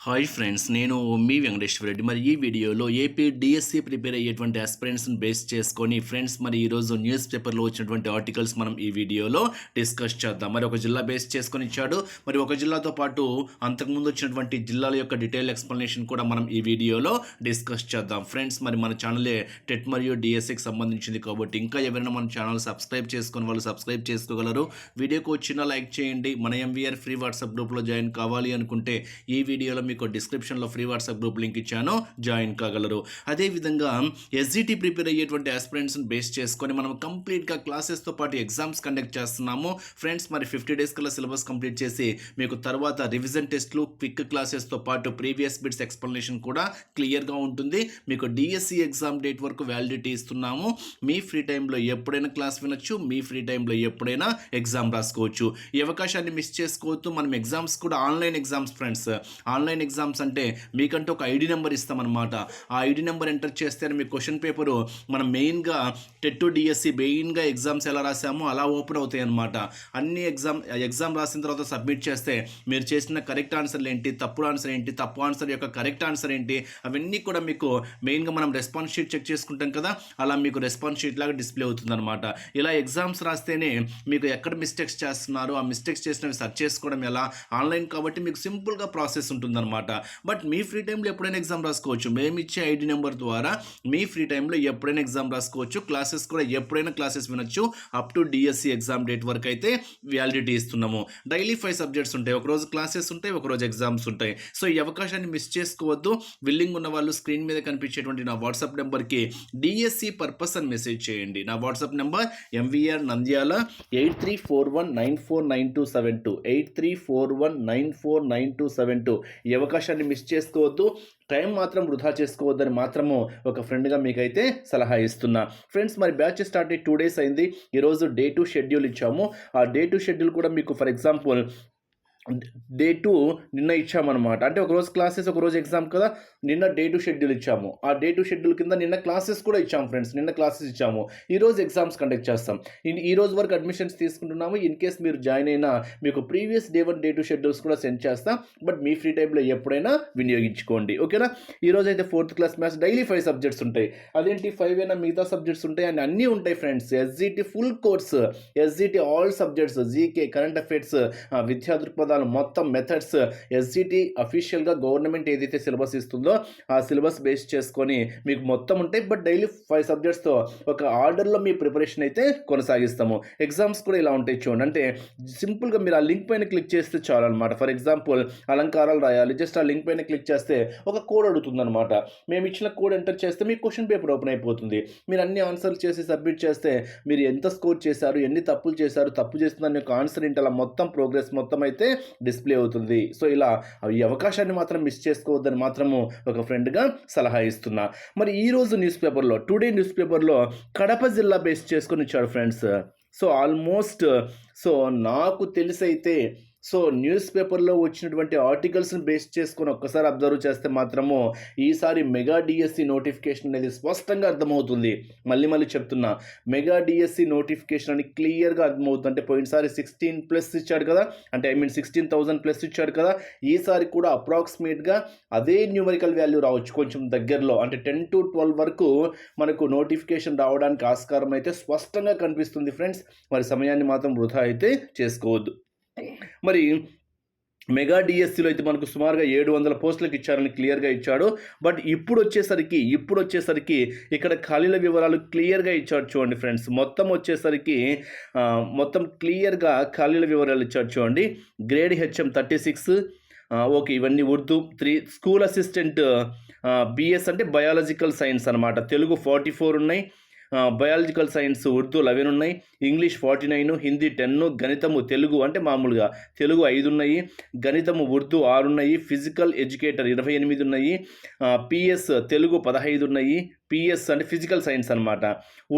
Hi friends నేను మీ వెంకటేశ్వర రెడ్డి. మరి ఈ వీడియోలో ఏపీ డిఎస్సి ప్రిపేర్ అయ్యేటువంటి ఆస్పిరెంట్స్ని బేస్ చేసుకొని ఫ్రెండ్స్ మరి ఈరోజు న్యూస్ పేపర్లో వచ్చినటువంటి ఆర్టికల్స్ మనం ఈ వీడియోలో డిస్కస్ చేద్దాం. మరి ఒక జిల్లా బేస్ చేసుకొని ఇచ్చాడు. మరి ఒక జిల్లాతో పాటు అంతకుముందు వచ్చినటువంటి జిల్లాల యొక్క డీటెయిల్ ఎక్స్ప్లెనేషన్ కూడా మనం ఈ వీడియోలో డిస్కస్ చేద్దాం. ఫ్రెండ్స్ మరి మన ఛానలే టెట్ మరియు డిఎస్సికి సంబంధించింది కాబట్టి ఇంకా ఎవరైనా మన ఛానల్ సబ్స్క్రైబ్ చేసుకుని వాళ్ళు సబ్స్క్రైబ్ చేసుకోగలరు. వీడియోకి వచ్చిన లైక్ చేయండి. మన ఎంవీఆర్ ఫ్రీ వాట్సాప్ గ్రూప్లో జాయిన్ కావాలి అనుకుంటే ఈ వీడియోలో మీకు డిస్క్రిప్షన్లో ఫ్రీ వాట్సాప్ గ్రూప్ లింక్ ఇచ్చాను. జాయిన్ కాగలరు. అదేవిధంగా ఎస్జిటి ప్రిపేర్ అయ్యేటువంటి ఆస్పిరెంట్స్ని బేస్ చేసుకొని మనం కంప్లీట్గా క్లాసెస్తో పాటు ఎగ్జామ్స్ కండక్ట్ చేస్తున్నాము. ఫ్రెండ్స్ మరి ఫిఫ్టీ డేస్ కల్లా సిలబస్ కంప్లీట్ చేసి మీకు తర్వాత రివిజన్ టెస్ట్లు క్విక్ క్లాసెస్తో పాటు ప్రీవియస్ బిట్స్ ఎక్స్ప్లెనేషన్ కూడా క్లియర్గా ఉంటుంది. మీకు డిఎస్సి ఎగ్జామ్ డేట్ వరకు వ్యాలిడిటీ ఇస్తున్నాము. మీ ఫ్రీ టైంలో ఎప్పుడైనా క్లాస్ వినొచ్చు మీ ఫ్రీ టైంలో ఎప్పుడైనా ఎగ్జామ్ రాసుకోవచ్చు. ఈ అవకాశాన్ని మిస్ చేసుకోవద్దు. మనం ఎగ్జామ్స్ కూడా online exams friends online exams అంటే మీకంటూ ఒక ఐడి నెంబర్ ఇస్తామన్నమాట. ఆ ఐడి నెంబర్ ఎంటర్ చేస్తే మీ క్వశ్చన్ పేపరు మనం మెయిన్గా టెట్ డిఎస్సి మెయిన్గా ఎగ్జామ్స్ ఎలా రాసామో అలా ఓపెన్ అవుతాయి అన్నమాట అన్ని ఎగ్జామ్ ఎగ్జామ్ రాసిన తర్వాత సబ్మిట్ చేస్తే మీరు చేసిన కరెక్ట్ ఆన్సర్లు ఏంటి? తప్పుడు ఆన్సర్ ఏంటి? తప్పు ఆన్సర్ యొక్క కరెక్ట్ ఆన్సర్ ఏంటి? అవన్నీ కూడా మీకు మెయిన్గా మనం రెస్పాన్స్ షీట్ చెక్ చేసుకుంటాం కదా అలా మీకు రెస్పాన్స్ షీట్ లాగా డిస్ప్లే అవుతుంది అనమాట ఇలా ఎగ్జామ్స్ రాస్తేనే మీకు ఎక్కడ మిస్టేక్స్ చేస్తున్నారు? ఆ మిస్టేక్స్ చేసినవి సెర్చ్ చేసుకోవడం ఎలా? ఆన్లైన్ కాబట్టి మీకు సింపుల్గా ప్రాసెస్ ఉంటుందన్నమాట. బట్ మీ ఫ్రీ టైంలో ఎప్పుడైనా ఎగ్జామ్ రాసుకోవచ్చు. మేము ఇచ్చే ఐడి నెంబర్ ద్వారా మీ ఫ్రీ టైంలో ఎప్పుడైనా ఎగ్జామ్ రాసుకోవచ్చు. క్లాసెస్ కూడా ఎప్పుడైనా క్లాసెస్ వినొచ్చు. Up to DSC exam date వరకు అయితే వ్యాలిడిటీ ఇస్తున్నాము. డైలీ ఫైవ్ సబ్జెక్ట్స్ ఉంటాయి. ఒకరోజు క్లాసెస్ ఉంటాయి ఒకరోజు ఎగ్జామ్స్ ఉంటాయి. సో ఈ అవకాశాన్ని మిస్ చేసుకోవద్దు. విల్లింగ్ ఉన్న వాళ్ళు స్క్రీన్ మీద కనిపించేటువంటి నా వాట్సాప్ నెంబర్కి డిఎస్సి పర్పస్ అని మెసేజ్ చేయండి. నా WhatsApp number MVR Nandyala eight three four one nine four nine two seven two eight three four one nine four nine two seven two అవకాశాన్ని మిస్ చేసుకోవద్దు. టైం మాత్రం వృధా చేసుకోవద్దని మాత్రము ఒక ఫ్రెండ్గా మీకైతే సలహా ఇస్తున్నా. ఫ్రెండ్స్ మరి బ్యాచ్ స్టార్ట్ అయ్యి టూ డేస్ అయింది. ఈరోజు డే టు షెడ్యూల్ ఇచ్చాము. ఆ డే టు షెడ్యూల్ కూడా మీకు ఫర్ ఎగ్జాంపుల్ డే టూ నిన్న ఇచ్చామన్నమాట. అంటే ఒక రోజు క్లాసెస్ ఒక రోజు ఎగ్జామ్ కదా నిన్న డే టు షెడ్యూల్ ఇచ్చాము. ఆ డే టు షెడ్యూల్ కింద నిన్న క్లాసెస్ కూడా ఇచ్చాము ఫ్రెండ్స్. నిన్న క్లాసెస్ ఇచ్చాము. ఈ రోజు ఎగ్జామ్స్ కండక్ట్ చేస్తాం. ఈ- రోజు వరకు అడ్మిషన్స్ తీసుకుంటున్నాము. ఇన్ కేస్ మీరు జాయిన్ అయినా మీకు previous day one day two schedules కూడా సెండ్ చేస్తాం. బట్ మీ ఫ్రీ టైంలో ఎప్పుడైనా వినియోగించుకోండి. ఓకేనా? ఈరోజు అయితే fourth class maths daily five subjects ఉంటాయి. అదేంటి? ఫైవ్ అయినా మిగతా సబ్జెక్ట్స్ ఉంటాయి అండ్ అన్నీ ఉంటాయి friends. SGT full course. SGT all subjects. GK current affairs విద్యా దృక్పథాలు మొత్తం మెథడ్స్ ఎస్సిటి అఫీషియల్గా గవర్నమెంట్ ఏదైతే సిలబస్ ఇస్తుందో ఆ సిలబస్ బేస్ చేసుకొని మీకు మొత్తం ఉంటాయి. బట్ డైలీ ఫైవ్ సబ్జెక్ట్స్తో ఒక ఆర్డర్లో మీ ప్రిపరేషన్ అయితే కొనసాగిస్తాము. ఎగ్జామ్స్ కూడా ఇలా ఉంటాయి చూడండి. అంటే సింపుల్గా మీరు ఆ లింక్ పైన క్లిక్ చేస్తే చాలు అనమాట ఫర్ ఎగ్జాంపుల్ అలంకారాలు రాయాలి. జస్ట్ ఆ లింక్ పైన క్లిక్ చేస్తే ఒక కోడ్ అడుగుతుంది అనమాట మేము ఇచ్చిన కోడ్ ఎంటర్ చేస్తే మీ క్వశ్చన్ పేపర్ ఓపెన్ అయిపోతుంది. మీరు అన్ని ఆన్సర్లు చేసి సబ్మిట్ చేస్తే మీరు ఎంత స్కోర్ చేశారు ఎన్ని తప్పులు చేశారు తప్పు చేస్తుందని ఒక ఆన్సర్ ఏంటి? అలా మొత్తం ప్రోగ్రెస్ మొత్తం అయితే డిస్ప్లే అవుతుంది. సో ఇలా ఈ అవకాశాన్ని మాత్రం మిస్ చేసుకోవద్దని మాత్రము ఒక ఫ్రెండ్గా సలహా ఇస్తున్నా. మరి ఈరోజు న్యూస్ పేపర్లో టుడే న్యూస్ పేపర్లో కడప జిల్లా బేస్ చేసుకొని ఇచ్చాడు ఫ్రెండ్స్. సో ఆల్మోస్ట్ సో నాకు తెలిసైతే సో న్యూస్ పేపర్లో వచ్చినటువంటి ఆర్టికల్స్ని బేస్ చేసుకొని ఒక్కసారి అబ్జర్వ్ చేస్తే మాత్రము ఈసారి మెగా డిఎస్సి నోటిఫికేషన్ అనేది స్పష్టంగా అర్థమవుతుంది. మళ్ళీ మళ్ళీ చెప్తున్నా మెగా డిఎస్సి నోటిఫికేషన్ అని క్లియర్గా అర్థమవుతుంది. అంటే పోయినసారి సిక్స్టీన్ ప్లస్ ఇచ్చాడు కదా అంటే I mean sixteen thousand plus ఇచ్చాడు కదా ఈసారి కూడా అప్రాక్సిమేట్గా అదే న్యూమరికల్ వాల్యూ రావచ్చు కొంచెం దగ్గరలో. అంటే టెన్ టు ట్వెల్వ్ వరకు మనకు నోటిఫికేషన్ రావడానికి ఆస్కారం అయితే స్పష్టంగా కనిపిస్తుంది ఫ్రెండ్స్. మరి సమయాన్ని మాత్రం వృధా అయితే చేసుకోవద్దు. మరి మెగా డిఎస్సిలో అయితే మనకు సుమారుగా ఏడు వందల పోస్టులకు ఇచ్చారని క్లియర్గా ఇచ్చాడు. బట్ ఇప్పుడు వచ్చేసరికి ఇప్పుడు వచ్చేసరికి ఇక్కడ ఖాళీల వివరాలు క్లియర్గా ఇచ్చాడు చూడండి ఫ్రెండ్స్. మొత్తం వచ్చేసరికి మొత్తం క్లియర్గా ఖాళీల వివరాలు ఇచ్చాడు చూడండి. Grade HM thirty six okay ఇవన్నీ Urdu three school assistant BS అంటే బయాలజికల్ సైన్స్ అనమాట తెలుగు ఫార్టీ ఫోర్ ఉన్నాయి. బయాలజికల్ సైన్స్ ఉర్దూ లెవెన్ ఉన్నాయి? English forty nine Hindi ten గణితము Telugu అంటే మామూలుగా తెలుగు ఐదు ఉన్నాయి. గణితము ఉర్దూ ఆరు ఉన్నాయి. ఫిజికల్ ఎడ్యుకేటర్ ఇరవై ఎనిమిది ఉన్నాయి. పిఎస్ తెలుగు పదహైదు ఉన్నాయి. పిఎస్ అంటే ఫిజికల్ సైన్స్ అనమాట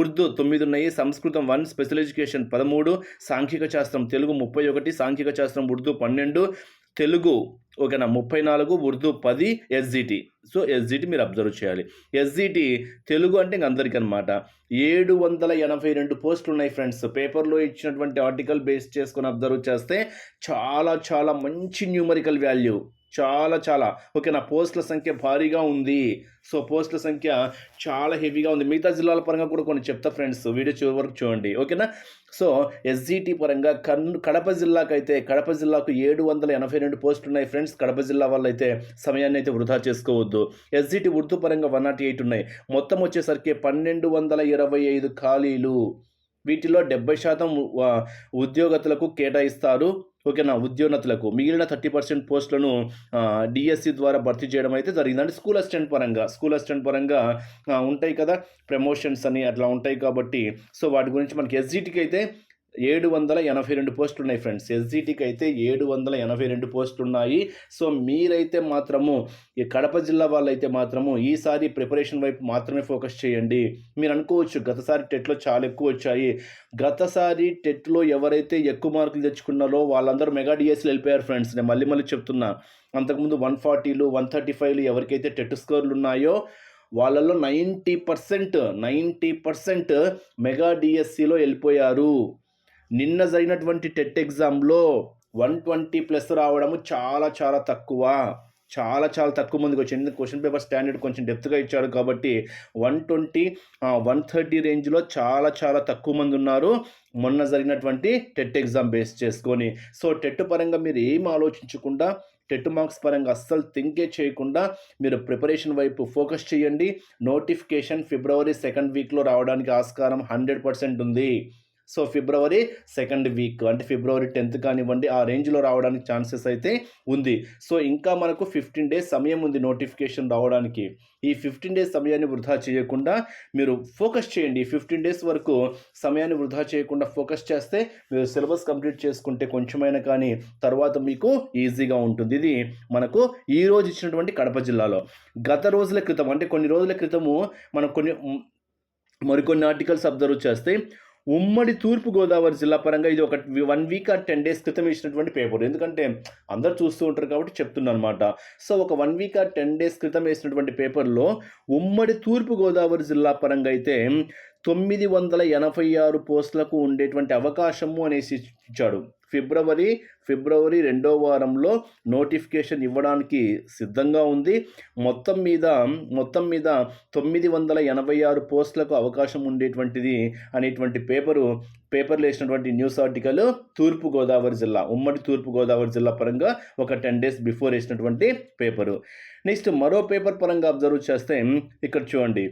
ఉర్దూ తొమ్మిది ఉన్నాయి. సంస్కృతం వన్ స్పెషల్ ఎడ్యుకేషన్ పదమూడు సాంఘిక శాస్త్రం తెలుగు ముప్పై ఒకటి సాంఘిక శాస్త్రం ఉర్దూ పన్నెండు తెలుగు ఓకేనా? ముప్పై నాలుగు ఉర్దూ పది ఎస్జిటి. సో ఎస్జిటి మీరు అబ్జర్వ్ చేయాలి. ఎస్జిటి తెలుగు అంటే ఇంక అందరికీ అనమాట ఏడు వందల ఎనభై రెండు పోస్టులు ఉన్నాయి ఫ్రెండ్స్. పేపర్లో ఇచ్చినటువంటి ఆర్టికల్ బేస్ చేసుకొని అబ్జర్వ్ చేస్తే చాలా చాలా మంచి న్యూమరికల్ వాల్యూ. చాలా చాలా. ఓకే నా పోస్టుల సంఖ్య భారీగా ఉంది. సో పోస్టుల సంఖ్య చాలా హెవీగా ఉంది. మిగతా జిల్లాల పరంగా కూడా కొన్ని చెప్తా ఫ్రెండ్స్. వీడియో చివరి వరకు చూడండి. ఓకేనా? సో ఎస్జిటి పరంగా కన్ను కడప జిల్లాకు అయితే కడప జిల్లాకు ఏడు వందల ఎనభై రెండు పోస్టులు ఉన్నాయి ఫ్రెండ్స్. కడప జిల్లా వాళ్ళు అయితే సమయాన్ని అయితే వృధా చేసుకోవద్దు ఎస్జిటి ఉర్దూ పరంగా వన్ నాట్ ఎయిట్ ఉన్నాయి. మొత్తం వచ్చేసరికి పన్నెండు వందల ఇరవై ఐదు ఖాళీలు. వీటిలో డెబ్బై శాతం ఉద్యోగతులకు కేటాయిస్తారు. ఓకేనా ఉద్యోన్నతులకు మిగిలిన థర్టీ పర్సెంట్ పోస్టులను డిఎస్సి ద్వారా భర్తీ చేయడం అయితే జరిగింది అంటే స్కూల్ అసిస్టెంట్ పరంగా స్కూల్ అసిస్టెంట్ పరంగా ఉంటాయి కదా ప్రమోషన్స్ అని అట్లా ఉంటాయి కాబట్టి సో వాటి గురించి మనకి ఎస్జిటికి అయితే ఏడు వందల ఎనభై రెండు పోస్టులు ఉన్నాయి ఫ్రెండ్స్. ఎస్జిటికి అయితే ఏడు వందల ఎనభై రెండు పోస్టులు ఉన్నాయి సో మీరైతే మాత్రము ఈ కడప జిల్లా వాళ్ళైతే మాత్రము ఈసారి ప్రిపరేషన్ వైపు మాత్రమే ఫోకస్ చేయండి. మీరు అనుకోవచ్చు గతసారి టెట్లో చాలా ఎక్కువ వచ్చాయి. గతసారి టెట్లో ఎవరైతే ఎక్కువ మార్కులు తెచ్చుకున్నారో వాళ్ళందరూ మెగా డిఎస్లు వెళ్ళిపోయారు ఫ్రెండ్స్. నేను మళ్ళీ మళ్ళీ చెప్తున్నా అంతకుముందు వన్ ఫార్టీలు వన్ థర్టీ ఫైవ్లు ఎవరికైతే టెట్ స్కోర్లు ఉన్నాయో వాళ్ళల్లో ninety percent ninety percent mega డిఎస్సిలో వెళ్ళిపోయారు. నిన్న జరిగినటువంటి టెట్ ఎగ్జామ్లో వన్ ట్వంటీ ప్లస్ రావడము చాలా చాలా తక్కువ. చాలా చాలా తక్కువ మందికి వచ్చింది. క్వశ్చన్ పేపర్ స్టాండర్డ్ కొంచెం డెప్త్గా ఇచ్చాడు కాబట్టి వన్ ట్వంటీ వన్ థర్టీ రేంజ్లో చాలా చాలా తక్కువ మంది ఉన్నారు. మొన్న జరిగినటువంటి టెట్ ఎగ్జామ్ బేస్ చేసుకొని. సో టెట్ పరంగా మీరు ఏం ఆలోచించకుండా టెట్ మార్క్స్ పరంగా అస్సలు థింకే చేయకుండా మీరు ప్రిపరేషన్ వైపు ఫోకస్ చేయండి. నోటిఫికేషన్ ఫిబ్రవరి సెకండ్ వీక్లో రావడానికి ఆస్కారం హండ్రెడ్ పర్సెంట్ ఉంది. సో ఫిబ్రవరి సెకండ్ వీక్ అంటే ఫిబ్రవరి టెన్త్ కానివ్వండి ఆ రేంజ్లో రావడానికి ఛాన్సెస్ అయితే ఉంది. సో ఇంకా మనకు ఫిఫ్టీన్ డేస్ సమయం ఉంది నోటిఫికేషన్ రావడానికి. ఈ ఫిఫ్టీన్ డేస్ సమయాన్ని వృధా చేయకుండా మీరు ఫోకస్ చేయండి. ఫిఫ్టీన్ డేస్ వరకు సమయాన్ని వృధా చేయకుండా ఫోకస్ చేస్తే మీరు సిలబస్ కంప్లీట్ చేసుకుంటే కొంచెమైనా కానీ తర్వాత మీకు ఈజీగా ఉంటుంది. ఇది మనకు ఈ రోజు ఇచ్చినటువంటి కడప జిల్లాలో. గత రోజుల క్రితం అంటే కొన్ని రోజుల క్రితము మనం కొన్ని మరికొన్ని ఆర్టికల్స్ అబ్జర్వ్ చేస్తే ఉమ్మడి తూర్పుగోదావరి జిల్లా పరంగా ఇది ఒక one week or ten days క్రితం ఇచ్చినటువంటి పేపర్ ఎందుకంటే అందరు చూస్తూ ఉంటారు కాబట్టి చెప్తున్నాను అనమాట సో ఒక one week or ten days క్రితం వేసినటువంటి పేపర్లో ఉమ్మడి తూర్పుగోదావరి జిల్లా పరంగా అయితే తొమ్మిది వందల ఎనభై ఆరు పోస్టులకు ఉండేటువంటి అవకాశము అనేసి ఇచ్చాడు. ఫిబ్రవరి ఫిబ్రవరి రెండో వారంలో నోటిఫికేషన్ ఇవ్వడానికి సిద్ధంగా ఉంది. మొత్తం మీద మొత్తం మీద తొమ్మిది వందల ఎనభై ఆరు పోస్టులకు అవకాశం ఉండేటువంటిది అనేటువంటి పేపరు పేపర్లో వేసినటువంటి న్యూస్ ఆర్టికల్ తూర్పుగోదావరి జిల్లా ఉమ్మడి తూర్పుగోదావరి జిల్లా పరంగా ఒక టెన్ డేస్ బిఫోర్ వేసినటువంటి పేపరు. నెక్స్ట్ మరో పేపర్ పరంగా అబ్జర్వ్ చేస్తే ఇక్కడ చూడండి.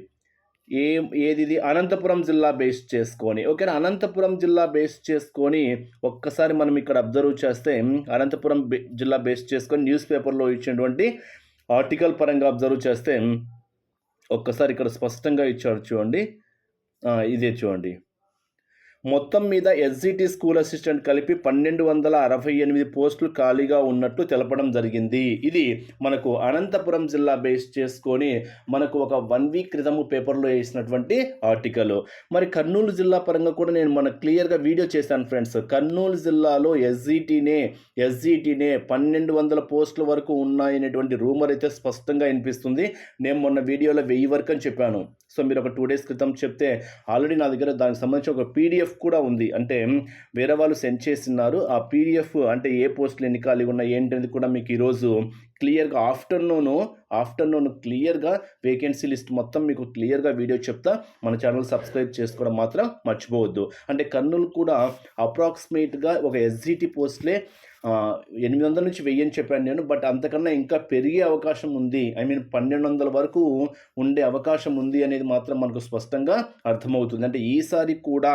ఏ ఏది ఇది అనంతపురం జిల్లా బేస్ చేసుకొని. ఓకేనా? అనంతపురం జిల్లా బేస్ చేసుకొని ఒక్కసారి మనం ఇక్కడ అబ్జర్వ్ చేస్తే అనంతపురం జిల్లా బేస్ చేసుకొని న్యూస్ పేపర్లో ఇచ్చినటువంటి ఆర్టికల్ పరంగా అబ్జర్వ్ చేస్తే ఒక్కసారి ఇక్కడ స్పష్టంగా ఇచ్చాడు చూడండి. ఇదే చూడండి. మొత్తం మీద ఎస్జిటి స్కూల్ అసిస్టెంట్ కలిపి పన్నెండు వందల అరవై ఎనిమిది పోస్టులు ఖాళీగా ఉన్నట్టు తెలపడం జరిగింది. ఇది మనకు అనంతపురం జిల్లా బేస్ చేసుకొని మనకు ఒక వన్ వీక్ క్రితము పేపర్లో వేసినటువంటి ఆర్టికల్ మరి కర్నూలు జిల్లా పరంగా కూడా నేను మన క్లియర్గా వీడియో చేశాను ఫ్రెండ్స్ కర్నూలు జిల్లాలో ఎస్జిటినే ఎస్జిటినే పన్నెండు వందల పోస్టుల వరకు ఉన్నాయనేటువంటి రూమర్ అయితే స్పష్టంగా వినిపిస్తుంది. నేను మొన్న వీడియోలో వెయ్యి వరకు అని చెప్పాను. సో మీరు ఒక టూ డేస్ క్రితం చెప్తే ఆల్రెడీ నా దగ్గర దానికి సంబంధించి ఒక పీడిఎఫ్ కూడా ఉంది. అంటే వేరే వాళ్ళు సెండ్ చేస్తున్నారు. ఆ పీడిఎఫ్ అంటే ఏ పోస్టులు ఎన్ని ఖాళీ ఉన్నాయి ఏంటనేది కూడా మీకు ఈరోజు క్లియర్గా ఆఫ్టర్నూన్ ఆఫ్టర్నూన్ క్లియర్గా వేకెన్సీ లిస్ట్ మొత్తం మీకు క్లియర్గా వీడియో చెప్తా. మన ఛానల్ సబ్స్క్రైబ్ చేసుకోవడం మాత్రం మర్చిపోవద్దు. అంటే కర్నూలు కూడా అప్రాక్సిమేట్గా ఒక ఎస్జిటి పోస్ట్లే ఎనిమిది వందల నుంచి వెయ్యి అని చెప్పాను నేను బట్ అంతకన్నా ఇంకా పెరిగే అవకాశం ఉంది. ఐ మీన్ పన్నెండు వందల వరకు ఉండే అవకాశం ఉంది అనేది మాత్రం మనకు స్పష్టంగా అర్థమవుతుంది. అంటే ఈసారి కూడా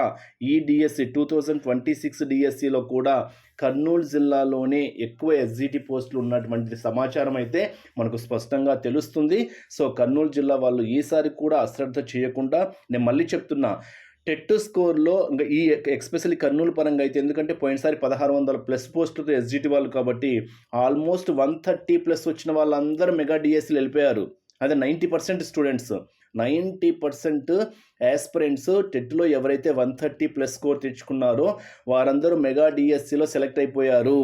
ఈ DSC two thousand twenty six డిఎస్సిలో కూడా కర్నూలు జిల్లాలోనే ఎక్కువ ఎస్జిటి పోస్టులు ఉన్నటువంటి సమాచారం అయితే మనకు స్పష్టంగా తెలుస్తుంది. సో కర్నూలు జిల్లా వాళ్ళు ఈసారి కూడా అశ్రద్ధ చేయకుండా నేను మళ్ళీ చెప్తున్నా టెట్ స్కోర్లో ఇంకా ఈ ఎక్స్పెషల్లీ కర్నూలు పరంగా అయితే ఎందుకంటే పోయినసారి పదహారు వందల ప్లస్ పోస్టులతో ఎస్జిటి వాళ్ళు కాబట్టి ఆల్మోస్ట్ వన్ థర్టీ ప్లస్ వచ్చిన వాళ్ళందరూ మెగా డిఎస్సీలు వెళ్ళిపోయారు. అదే ninety percent students. Ninety percent aspirants టెట్లో ఎవరైతే వన్ థర్టీ ప్లస్ స్కోర్ తెచ్చుకున్నారో వారందరూ మెగా డిఎస్సిలో సెలెక్ట్ అయిపోయారు.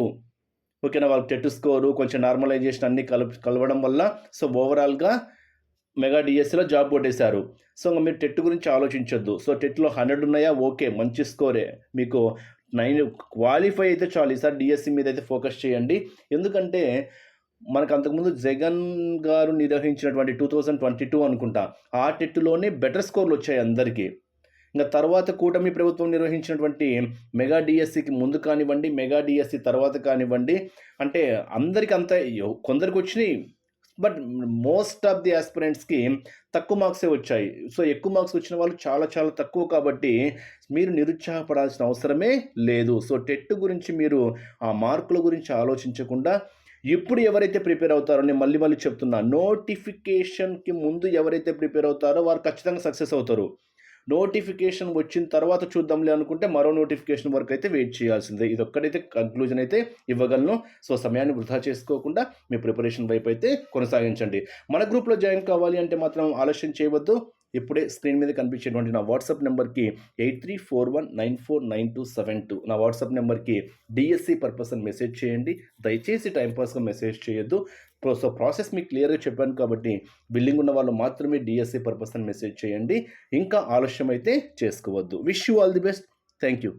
ఓకేనా? వాళ్ళకి టెట్ స్కోరు కొంచెం నార్మలైజేషన్ అన్నీ కలప కలవడం వల్ల సో ఓవరాల్గా మెగా డిఎస్సిలో జాబ్ కొట్టేశారు. సో ఇంకా మీరు టెట్ గురించి ఆలోచించొద్దు. సో టెట్లో హండ్రెడ్ ఉన్నాయా? ఓకే. మంచి స్కోరే. మీకు నైన్ క్వాలిఫై అయితే చాలు. ఈసారి డిఎస్సి మీద అయితే ఫోకస్ చేయండి. ఎందుకంటే మనకు అంతకుముందు జగన్ గారు నిర్వహించినటువంటి టూ థౌజండ్ ట్వంటీ టూ అనుకుంటా ఆ టెట్లోనే బెటర్ స్కోర్లు వచ్చాయి అందరికీ. ఇంకా తర్వాత కూటమి ప్రభుత్వం నిర్వహించినటువంటి మెగా డిఎస్సికి ముందు కానివ్వండి మెగా డిఎస్సి తర్వాత కానివ్వండి అంటే అందరికీ అంత కొందరికి వచ్చినాయి. బట్ మోస్ట్ ఆఫ్ ది ఆస్పిరెంట్స్కి తక్కువ మార్క్సే వచ్చాయి. సో ఎక్కువ మార్క్స్ వచ్చిన వాళ్ళు చాలా చాలా తక్కువ కాబట్టి మీరు నిరుత్సాహపడాల్సిన అవసరమే లేదు. సో టెట్ గురించి మీరు ఆ మార్కుల గురించి ఆలోచించకుండా ఇప్పుడు ఎవరైతే ప్రిపేర్ అవుతారో నేను మళ్ళీ మళ్ళీ చెప్తున్నా నోటిఫికేషన్కి ముందు ఎవరైతే ప్రిపేర్ అవుతారో వారు ఖచ్చితంగా సక్సెస్ అవుతారు. నోటిఫికేషన్ వచ్చిన తర్వాత చూద్దాంలే అనుకుంటే మరో నోటిఫికేషన్ వరకు అయితే వెయిట్ చేయాల్సిందే. ఇది ఒక్కడైతే కంక్లూజన్ అయితే ఇవ్వగలను. సో సమయాన్ని వృధా చేసుకోకుండా మీ ప్రిపరేషన్ వైపు అయితే కొనసాగించండి. మన గ్రూప్లో జాయిన్ కావాలి అంటే మాత్రం ఆలస్యం చేయవద్దు. ఇప్పుడే స్క్రీన్ మీద కనిపించేటువంటి నా వాట్సాప్ నెంబర్కి eight three four one nine four nine two seven two నా వాట్సాప్ నెంబర్కి డిఎస్సి పర్పస్ అని మెసేజ్ చేయండి. దయచేసి టైంపాస్గా మెసేజ్ చేయొద్దు. సో ప్రాసెస్ మీకు క్లియర్గా చెప్పాను కాబట్టి బిల్లింగ్ ఉన్న వాళ్ళు మాత్రమే డిఎస్సి పర్పస్ అని మెసేజ్ చేయండి. ఇంకా ఆలస్యం అయితే చేసుకోవద్దు. Wish you all the best. Thank you.